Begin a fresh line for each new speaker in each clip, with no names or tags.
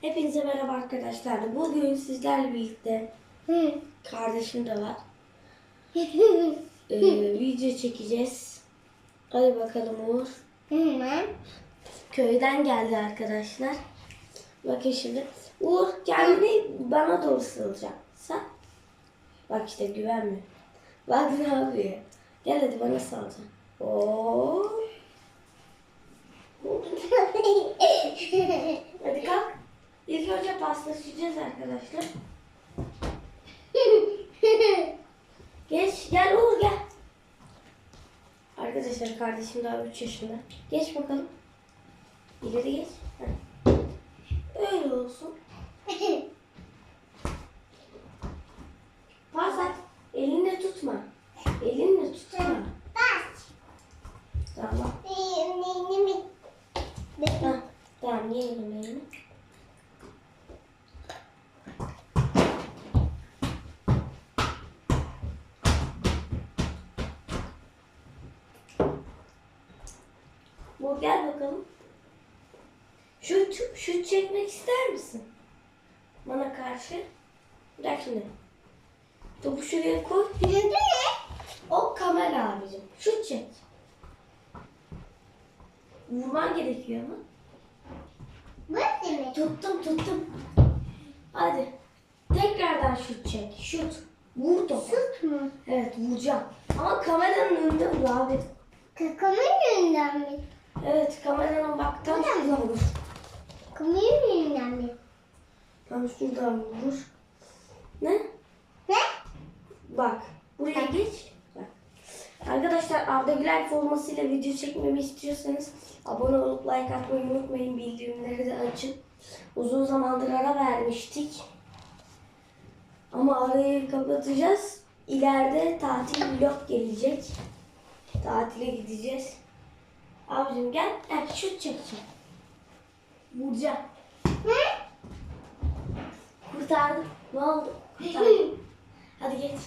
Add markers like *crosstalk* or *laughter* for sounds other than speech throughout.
Hepinize merhaba arkadaşlar. Bugün sizlerle birlikte kardeşim de var. *laughs* Ee, video çekeceğiz. Hadi bakalım Uğur. Köyden geldi arkadaşlar. Bakın şimdi. Uğur kendini bana doğru sığılacak. Sen. Bak işte güvenmiyor. Bak ne yapıyor. Gel hadi bana salacaksın. Oo. *laughs* Hadi kalk. İlk önce paslaşacağız arkadaşlar. *laughs* Geç gel Uğur gel. Arkadaşlar kardeşim daha 3 yaşında. Geç bakalım. İleri geç. Heh. Öyle olsun. Pas at. Elinle tutma. Elinle tutma.
Bas.
Tamam.
Benim
Heh. Tamam yiyelim elini. Bu gel bakalım. Şut, şut çekmek ister misin? Bana karşı. Bırak şimdi. Topu şuraya koy.
ne?
O kamera abicim. Şut çek. Vurman gerekiyor ama.
Bu demek.
Tuttum tuttum. Hadi. Tekrardan şut çek. Şut. Vur topu.
Süt mü?
Evet vuracağım. Ama kameranın önünde vur abi.
Kakamın önünden mi?
Evet kameranın bak tam şuradan vur.
Kakamın önünden mi?
Tam şuradan vur. Ne?
Ne?
Bak. Buraya geç. Bak. Arkadaşlar Arda Güler formasıyla video çekmemi istiyorsanız abone olup like atmayı unutmayın. Bildirimleri de açın. Uzun zamandır ara vermiştik. Ama arayı kapatacağız. İleride tatil vlog gelecek. Tatile gideceğiz. Abicim gel. Heh, şut çekeceğim. Vuracağım.
Ne?
Kurtardım. Ne oldu? Kurtardım. *laughs* Hadi geç.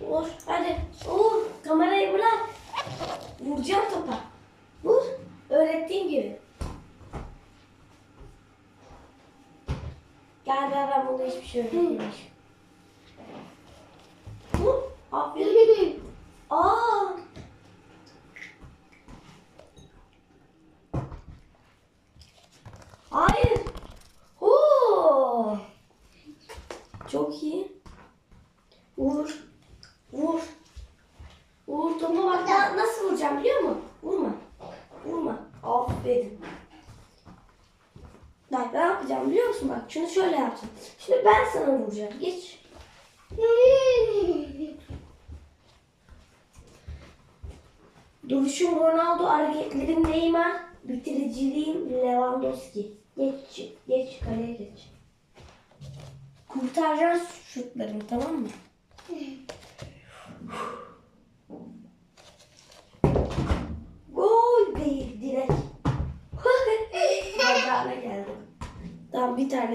Vur hadi. Vur. Kamerayı bırak. Vuracağım topa. Vur. Öğrettiğim gibi. Gel gel ben bunu hiçbir şey öğretmemişim. Aferin. Aa. Hayır. Hoo. Çok iyi. Vur. Vur. Vur topa bak na- nasıl vuracağım biliyor musun? Vurma. Vurma. Aferin. Bak ne yapacağım biliyor musun? Bak şunu şöyle yapacağım. Şimdi ben sana vuracağım. Geç. Duruşum Ronaldo, hareketlerim Neymar, bitiriciliğim Lewandowski. Geç, geç kaleye geç. Kurtaracağız şutlarını tamam mı? Gol değil direkt. Bacağına geldi.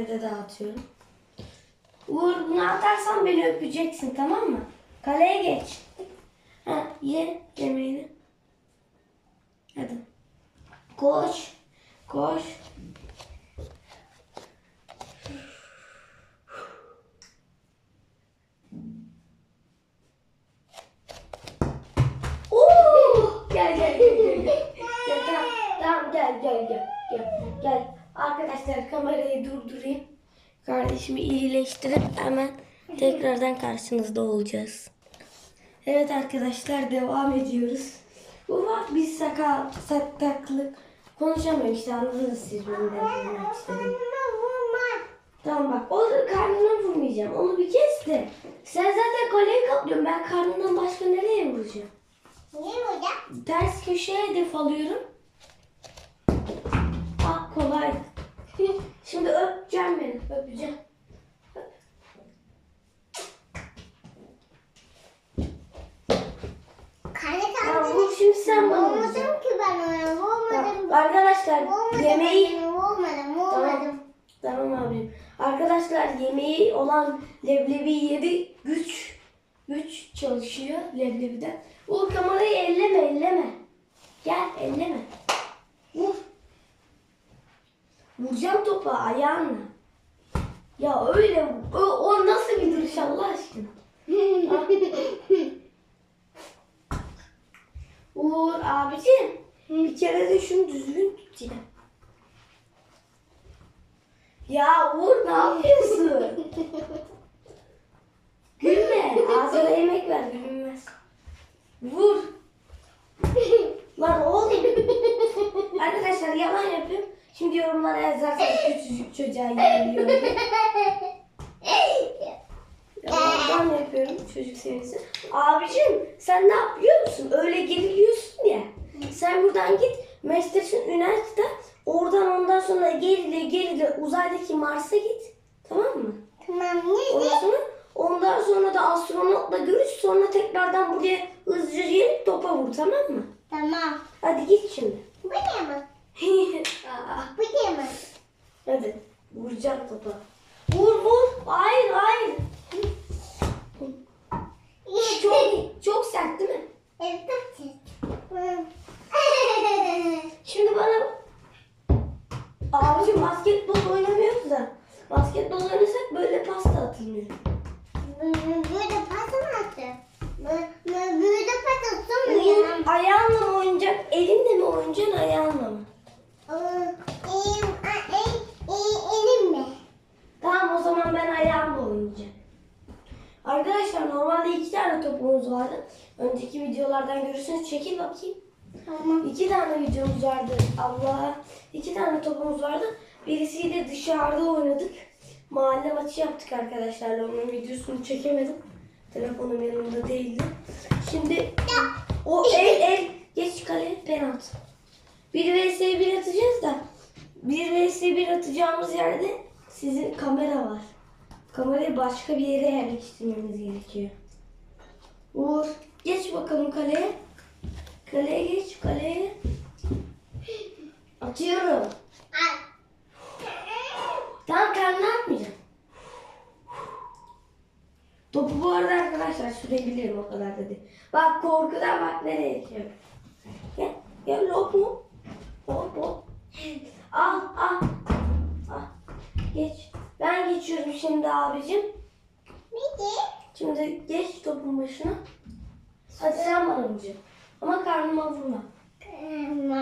Tamam bir tane de daha atıyorum. Uğur bunu atarsan beni öpeceksin tamam mı? Kaleye geç. Ha, ye yemeğini. Hadi. Koş. Koş. Oo! Gel gel gel. gel. Gel, tamam, tamam gel gel gel. Gel. Gel. Arkadaşlar kamerayı durdurayım. Kardeşimi iyileştirip hemen tekrardan karşınızda olacağız. Evet arkadaşlar devam ediyoruz. Ufak bir sakal, saktaklık. Konuşamıyorum işte anladınız siz benim demek istediğimi. Tamam bak o karnına vurmayacağım. Onu bir kes de. Sen zaten kaleyi kaplıyorsun. Ben karnından başka nereye vuracağım?
Niye burada?
Ters köşeye hedef alıyorum. Öpeceğim
kaldı.
vur şimdi sen bana
Vurmadım
vuracaksın.
ki ben ona. Vurmadım.
Tamam. Arkadaşlar
Vurmadım.
yemeği...
ben, Vurmadım. Vurmadım.
Tamam abim. Arkadaşlar yemeği olan leblebi yedi. Güç. Güç çalışıyor leblebiden. O kamerayı elleme elleme. Gel elleme. Vuracağım topa ayağınla. Ya öyle o nasıl bir duruş Allah aşkına? Ha? Uğur abicim bir kere de şunu düzgün tut ya. Ya Uğur ne yapıyorsun? Gülme. Ağzına yemek ver gülünmez. Vur. Lan oğlum. Arkadaşlar yalan yapıyorum. Şimdi yorumlara yazarsanız küçücük çocuğa yeniliyor. diye. Yalan yapıyorum çocuk sevinsin. Abicim sen ne yapıyor musun? Öyle geriliyorsun ya. Sen buradan git. Manchester United'a oradan ondan sonra geride geride uzaydaki Mars'a git. Tamam mı?
Tamam
Ondan sonra ondan sonra da astronotla görüş sonra tekrardan buraya hızlıca gelip topa vur tamam mı?
Tamam.
Hadi git şimdi.
Bu ne mi? *laughs* Bu ne mi?
Hadi vuracağım topa. Vur vur. Hayır hayır. Çok çok sert değil mi?
Evet. Hı. *laughs*
Şimdi bana abicim basketbol oynamıyoruz da basketbol oynasak böyle pasta atılmıyor.
Böyle pasta mı attı? Böyle böyle pasta attı mı
Uğur,
ya?
ayağınla mı oynayacak, elinle mi oynayacaksın, ayağınla mı?
Elim, elim mi?
Tamam o zaman ben ayağımla oynayacağım. Arkadaşlar normalde iki tane topumuz vardı. Önceki videolardan görürsünüz. Çekil bakayım.
Tamam.
İki tane videomuz vardı. Allah. iki tane topumuz vardı. Birisiyle dışarıda oynadık. Mahalle maçı yaptık arkadaşlarla. Onun videosunu çekemedim. Telefonum yanımda değildi. Şimdi o el el geç kale penaltı. 1 vs 1 atacağız da 1 vs 1 atacağımız yerde sizin kamera var. Kamerayı başka bir yere yerleştirmemiz gerekiyor. Uğur geç bakalım kaleye. Kaleye geç kaleye. Atıyorum.
Al.
Tamam kendine atmayacağım. Topu bu arada arkadaşlar sürebilirim o kadar da değil. Bak korkudan bak nereye geçiyor. Gel. Gel lop mu? Hop hop. Al al. Al. Geç. Ben geçiyorum şimdi abicim.
De
Şimdi geç topun başına. Hadi sen bana vuracaksın. Ama karnıma vurma.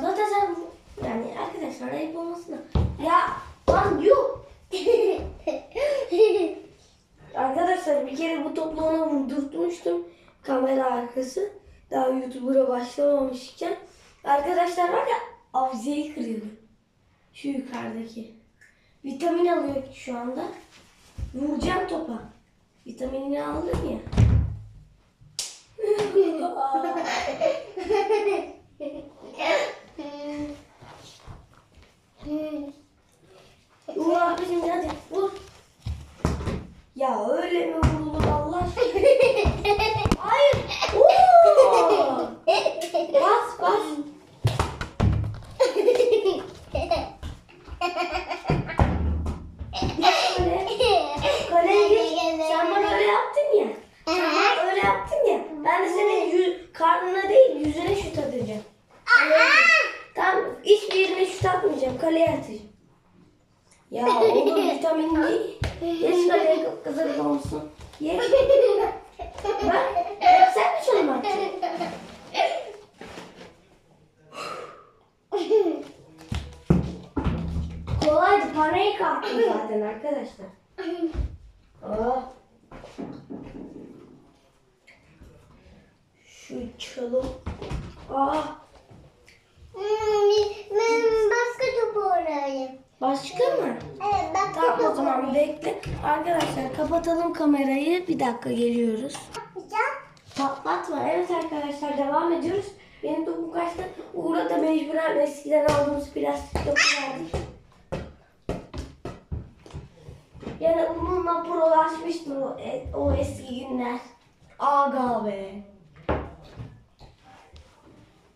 Zaten sen yani arkadaşlar ayıp olmasın da. Ya lan yok. Arkadaşlar bir kere bu topla ona vurdurtmuştum. Kamera arkası. Daha YouTuber'a başlamamışken. Arkadaşlar var ya avzeyi kırıyordu. Şu yukarıdaki. Vitamin alıyor şu anda. Vuracağım topa. Vitaminini aldım ya. *laughs* *laughs* *laughs* Vur abicim hadi vur. Ya öyle mi vurulur Allah? *laughs* Hayır. Oo! Bas bas. *laughs* Aa. Şu çalım. Aa.
Ben başka topu.
Başka mı?
Evet, başka
Tamam o zaman bekle. Arkadaşlar kapatalım kamerayı. Bir dakika geliyoruz. Patlatma. Evet arkadaşlar devam ediyoruz. Benim topum kaçtı. Uğur'a da mecburen eskiden aldığımız plastik topu verdik. Yani onunla prolaşmıştım o, e, o eski günler. Aga be.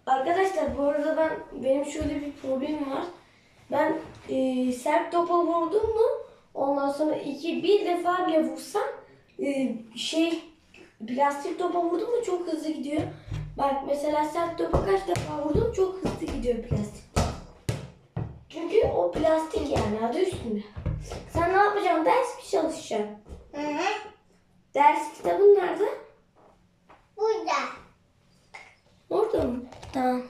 Arkadaşlar bu arada ben benim şöyle bir problemim var. Ben e, sert topa vurdum mu ondan sonra iki bir defa bile vursam e, şey plastik topa vurdum mu çok hızlı gidiyor. Bak mesela sert topa kaç defa vurdum çok hızlı gidiyor plastik. Çünkü o O plastik yani adı üstünde. Sen ne yapacaksın? Ders mi çalışacaksın?
Hı hı.
Ders kitabın nerede?
Burada.
Orada mı? Tamam.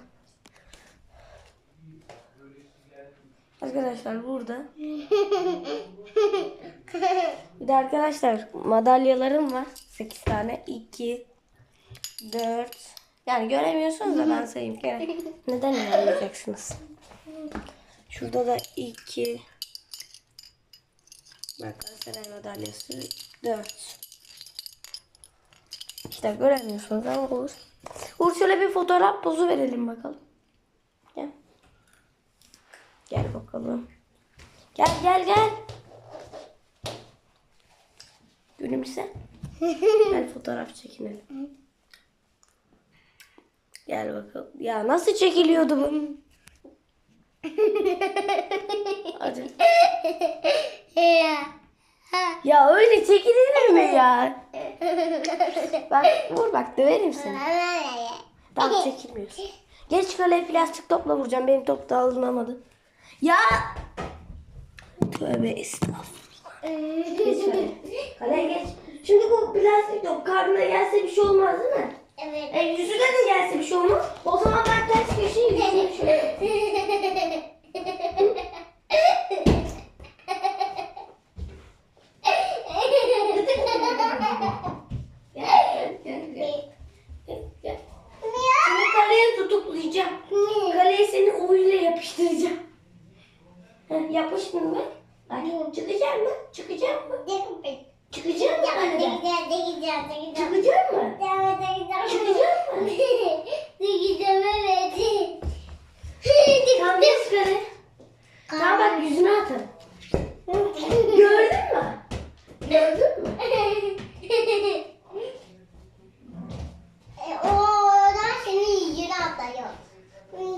Arkadaşlar burada. *laughs* Bir de arkadaşlar madalyalarım var. 8 tane. 2 4 Yani göremiyorsunuz da ben sayayım. Neden *laughs* inanmayacaksınız? Şurada da 2 Galatasaray madalyası 4 İşte göremiyorsunuz ama olur. Uğur şöyle bir fotoğraf pozu verelim bakalım. Gel. Gel bakalım. Gel gel gel. Gülümse. *laughs* Gel fotoğraf çekinelim. Gel bakalım. Ya nasıl çekiliyordu bu? *laughs* Hadi.
Ya.
Öyle çekilir mi ya? *laughs* Bak vur bak döverim seni. Tamam çekilmiyorsun. Geç kaleye plastik topla vuracağım. Benim top da alınamadı. Ya! Tövbe estağfurullah. Geç kaleye. Kaleye geç. Şimdi bu plastik top karnına gelse bir şey olmaz değil mi?
Evet.
E, yüzüne de gelse bir şey olmaz. O zaman ben ters köşeyi yüzüne şöyle. *laughs* Gel, gel, gel, gel. Gel, gel. Seni kaleye tutuklayacağım. Kaleye seni oyuyla yapıştıracağım. Heh, yapıştın mı? Bak, çıkacak mı? Çıkacak mı? Çıkacak mı kaleden? Çıkacak mı? Çıkacak mı? Tamam geç kale. Tamam bak yüzüne atalım. Gördün mü? Gördün mü?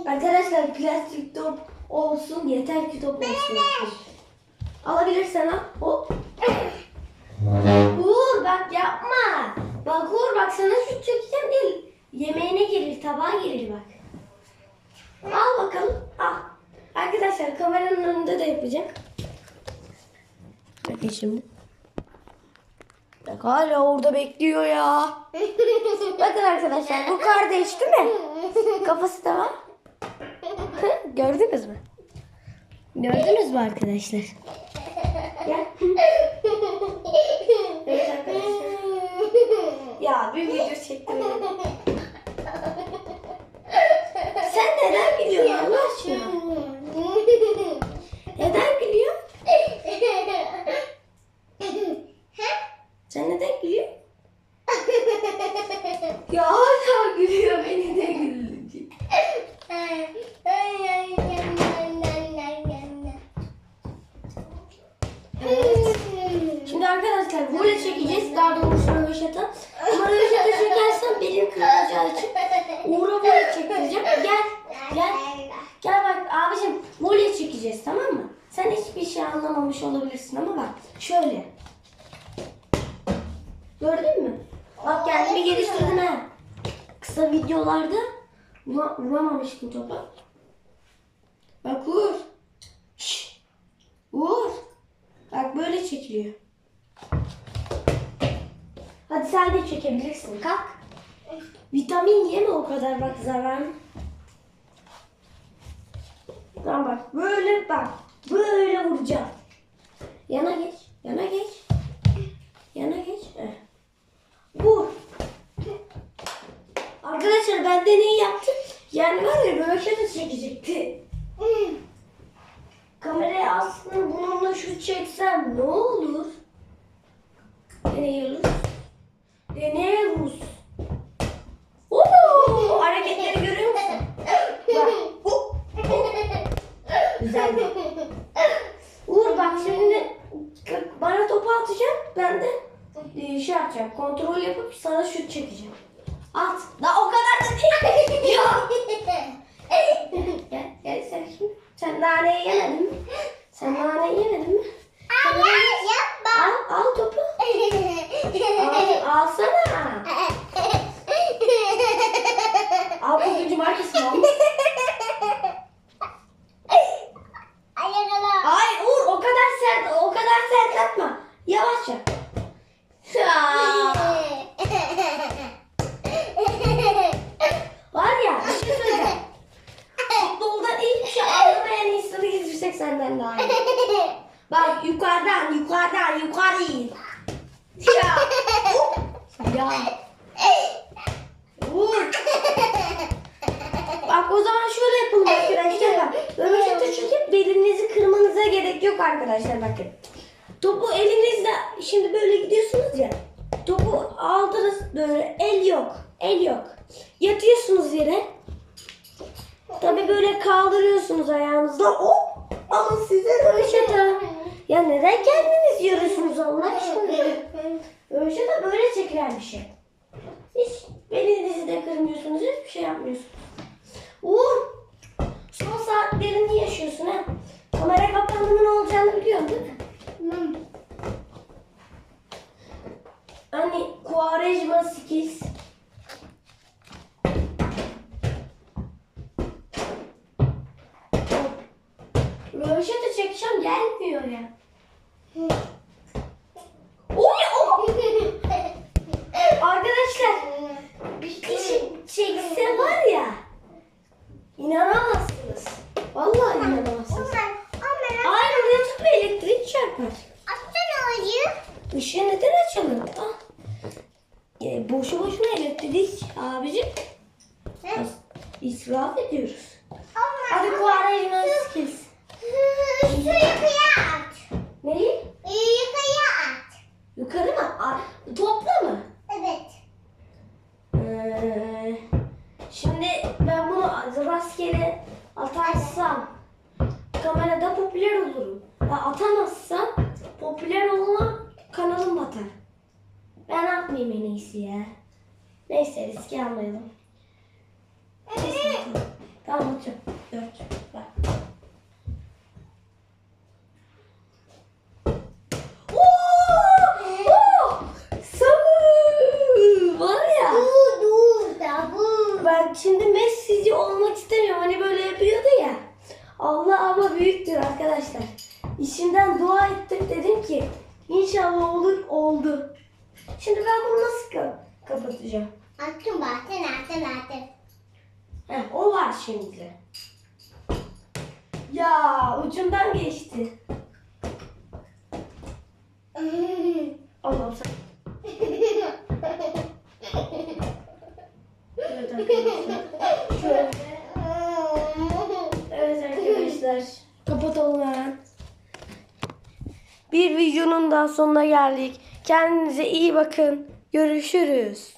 Arkadaşlar plastik top olsun yeter ki top olsun. Alabilirsen al. Hop. Uğur bak yapma. Bak Uğur bak sana şut çekeceğim değil. Yemeğine gelir tabağa gelir bak. Al bakalım. Al. Arkadaşlar kameranın önünde de yapacağım. Bakın şimdi. Bak hala orada bekliyor ya. Bakın arkadaşlar bu kardeş değil mi? Kafası da var. *laughs* Gördünüz mü? Gördünüz mü arkadaşlar? Arkadaşlar. Ya bir video çektim. Sen neden gülüyorsun Allah aşkına? Neden gülüyorsun? Sen neden gülüyorsun? Ya hala gülüyor beni de güldürecek. Şimdi arkadaşlar böyle çekeceğiz. Daha doğrusu röveşata. Ama röveşata çekersem benim kırılacağı için Uğur'a böyle çektireceğim. Gel. Gel. Gel bak abicim voley çekeceğiz tamam mı? Sen hiçbir şey anlamamış olabilirsin ama bak şöyle. Gördün mü? Bak kendimi geliştirdim ha. Kısa videolarda vura- vuramamıştım topa. Bak. Şşş. Uğur. Bak böyle çekiliyor. Hadi sen de çekebilirsin. Kalk. Vitamin yeme o kadar bak zararlı. Tamam bak böyle bak. Böyle vuracağım. Yana geç. Yana geç. Yana geç. Heh. Vur. Arkadaşlar ben deneyi yaptım. Yani var ya böyle de çekecekti. Kameraya aslında bununla şu çeksem ne olur? Deneyiyoruz. Deneyiyoruz. Oo, hareketleri görüyor musun? Bak. bu- bu. Güzel. Uğur bak şimdi bana topu atacak. Ben de e, şey yapacağım. Kontrol yapıp sana şut çekeceğim. At. Da o kadar da değil. *laughs* Gel, gel sen şimdi. Sen naneyi yemedin mi? Sen naneyi yemedin mi? Al, al topu. *laughs* Al, alsana. Al bugün cumartesi mi?
Hayır
senden daha iyi. Bak yukarıdan yukarıdan yukarı. Ya. Ya. Vur. Bak o zaman şöyle yapalım arkadaşlar. Bak. Röveşata çünkü belinizi kırmanıza gerek yok arkadaşlar bakın. Topu elinizle şimdi böyle gidiyorsunuz ya. Topu aldınız böyle el yok. El yok. Yatıyorsunuz yere. Tabi böyle kaldırıyorsunuz ayağınızla. Hop! Alın size röveşata. Ya neden kendiniz yarıyorsunuz Allah aşkına? Röveşata böyle çekilen bir şey. Hiç belinizi de kırmıyorsunuz. Hiçbir şey yapmıyorsunuz. Uğur! Son saatlerini yaşıyorsun ha. Kamera kapandığında ne olacağını biliyorsun değil mi? Hani Quaresma skills. Röveşata çekeceğim gelmiyor ya. Oy o! Arkadaşlar bir kişi çekse var ya inanamazsınız. Vallahi inanamazsınız. Oraya tutma elektrik çarpar. Işığı neden açalım? Ah. E, boşu boşuna elektrik abicim. İsraf ediyoruz. Hadi Quaresma skills. Neyi? Yukarı mı? Aa, Topla mı? Ee, şimdi ben bunu rastgele atarsam kamerada popüler atamazsam popüler olmam kanalım batar. Ben atmayayım en iyisi ya. Neyse riski almayalım. Atalım. Tamam atıyorum. Dört. Bak. Oo! Oo! Sabır! Var ya. Ben şimdi Messi'ci olmak istemiyorum. Hani böyle yapıyordu ya. Allah ama büyüktür arkadaşlar. İşimden dua ettim dedim ki inşallah olur oldu. Şimdi ben bunu nasıl ka- kapatacağım? Heh, o var şimdi. Ya ucundan geçti. *laughs* Allah'ım sen. Evet arkadaşlar. Şöyle. Evet arkadaşlar. Kapatalım hemen. Bir videonun daha sonuna geldik. Kendinize iyi bakın. Görüşürüz.